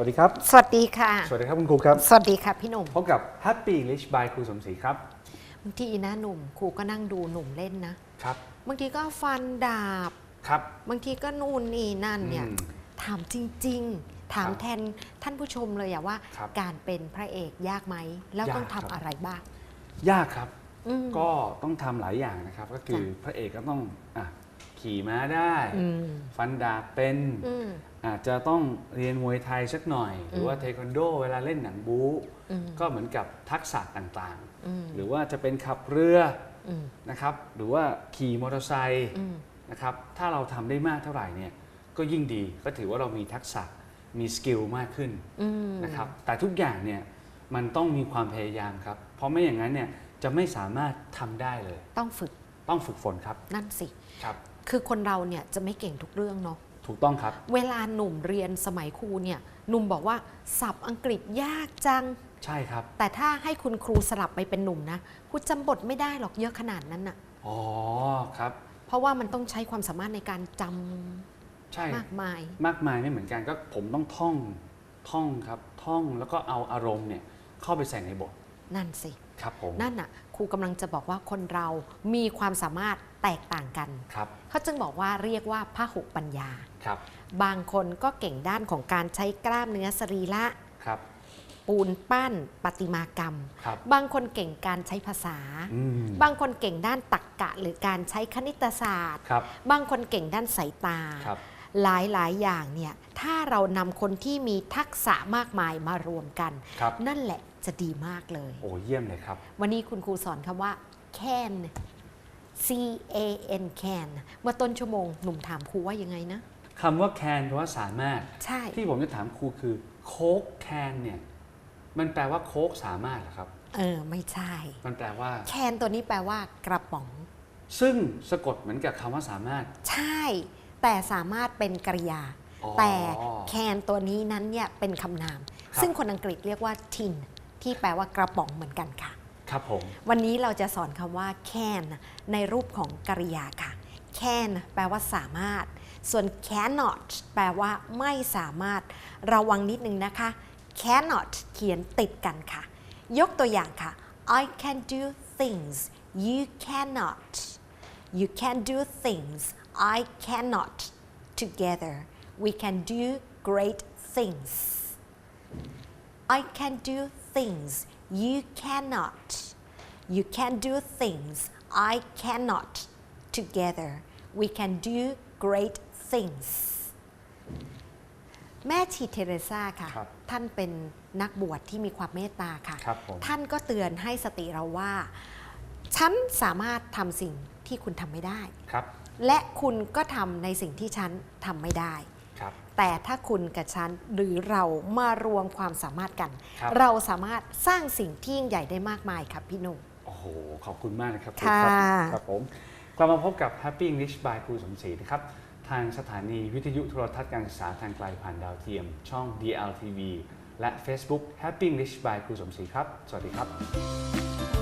วัสดีครับ สวัสดีค่ะ สวัสดีครับคุณครูครับ สวัสดีค่ะพี่หนุ่ม พบกับ Happy English by ครูสมศรีครับบางทีนะหนุ่มครูก็นั่งดูหนุ่มเล่นนะครับ บางทีก็ฟันดาบ ครับ บางทีก็นู่นนี่นั่นเนี่ย อืมถามจริง ๆ ถามครับแทนท่านผู้ชมเลยอะว่า ครับการเป็นพระเอกยากไหม แล้วต้องยากครัทำบ อะไรบ้างยากครับ อืม ก็ต้องทำหลายอย่างนะครับ ก็คือจ้ะพระเอกก็ต้องอะ ขี่ม้าได้อืมฟันดาบเป็นอืมอาจจะต้องเรียนมวยไทยสักหน่อย หรือว่าอืมเทควันโด เวลาเล่นหนังบู๊อืมก็เหมือนกับทักษะต่างอืมๆหรือว่าจะเป็นขับเรืออืมนะครับ หรือว่าขี่มอเตอร์ไซค์อืมนะครับ ถ้าเราทำได้มากเท่าไหร่เนี่ยก็ยิ่งดีก็ถือว่าเรามีทักษะมีสกิลมากขึ้นอืมนะครับ แต่ทุกอย่างเนี่ยมันต้องมีความพยายามครับ เพราะไม่อย่างนั้นเนี่ยจะไม่สามารถทำได้เลย ต้องฝึก ต้องฝึกฝนครับ นั่นสิครับ คือคนเราเนี่ยจะไม่เก่งทุกเรื่องเนาะถูกต้องครับ เวลาหนุ่มเรียนสมัยครูเนี่ยหนุ่มบอกว่าศัพท์อังกฤษยากจัง ใช่ครับ แต่ถ้าให้คุณครูสลับไปเป็นหนุ่มนะครูจำบทไม่ได้หรอกเยอะขนาดนั้นน่ะอ๋อครับ เพราะว่ามันต้องใช้ความสามารถในการจใช่ำมากมาย มากมายไม่เหมือนกันก็ผมต้องท่องท่องครับท่องแล้วก็เอาอารมณ์เนี่ยเข้าไปใส่ในบท นั่นสิครับผมนั่นน่ะครูกำลังจะบอกว่าคนเรามีความสามารถแตกต่างกันครับเขาจึงบอกว่าเรียกว่าพหุปัญญาครับ บางคนก็เก่งด้านของการใช้กล้ามเนื้อสรีระครับปูนปั้นประติมากรรมครับบางคนเก่งการใช้ภาษาอืมบางคนเก่งด้านตรรกกะ หรือการใช้คณิตศาสตร์ครับบางคนเก่งด้านสายตาครับหลายหลายๆอย่างเนี่ยถ้าเรานำคนที่มีทักษะมากมายมารวมกันครับนั่นแหละ จะดีมากเลย โอ้เยี่ยมเลยครับ วันนี้คุณครูสอนคำว่า can c a n can เมื่อต้นชั่วโมงหนุ่มถามครูว่ายังไงนะคำว่า can แปลว่าสามารถ ใช่ ที่ผมจะถามครูคือโค้ก can เนี่ยมันแปลว่าโค้กสามารถเหรอครับ เออ ไม่ใช่ มันแปลว่า can ตัวนี้แปลว่ากระป๋อง ซึ่งสะกดเหมือนกับคำว่าสามารถ ใช่ แต่สามารถเป็นกริยาอ๋อแต่ can ตัวนี้นั้นเนี่ยเป็นคำนามครับซึ่งคนอังกฤษเรียกว่า tin ที่แปลว่ากระป๋องเหมือนกันค่ะ ครับผม วันนี้เราจะสอนคำว่า can ในรูปของกริยาค่ะ can แปลว่าสามารถ ส่วน cannot แปลว่าไม่สามารถ ระวังนิดนึงนะคะ cannot เขียนติดกันค่ะ ยกตัวอย่างค่ะ I can do things you cannot you can do things I cannot together we can do great things I can do things you cannot. You can do things I cannot. Together, we can do great things. แม่ชีเทเรซาค่ะ ครับท่านเป็นนักบวชที่มีความเมตตาค่ะ ครับผม ท่านก็เตือนให้สติเราว่า ฉันสามารถทำสิ่งที่คุณทำไม่ได้ ครับ และคุณก็ทำในสิ่งที่ฉันทำไม่ได้ครับ แต่ถ้าคุณกับฉันหรือเรามารวมความสามารถกันครับเราสามารถสร้างสิ่งที่ยิ่งใหญ่ได้มากมายครับพี่หนุ่มโอ้โห ขอบคุณมากนะครับค่ะครับครับผมกลับมาพบกับ Happy English by ครูสมศรีนะครับทางสถานีวิทยุโทรทัศน์การศึกษาทางไกลผ่านดาวเทียม ช่อง DLTV และ Facebook Happy English by ครูสมศรีครับ สวัสดีครับ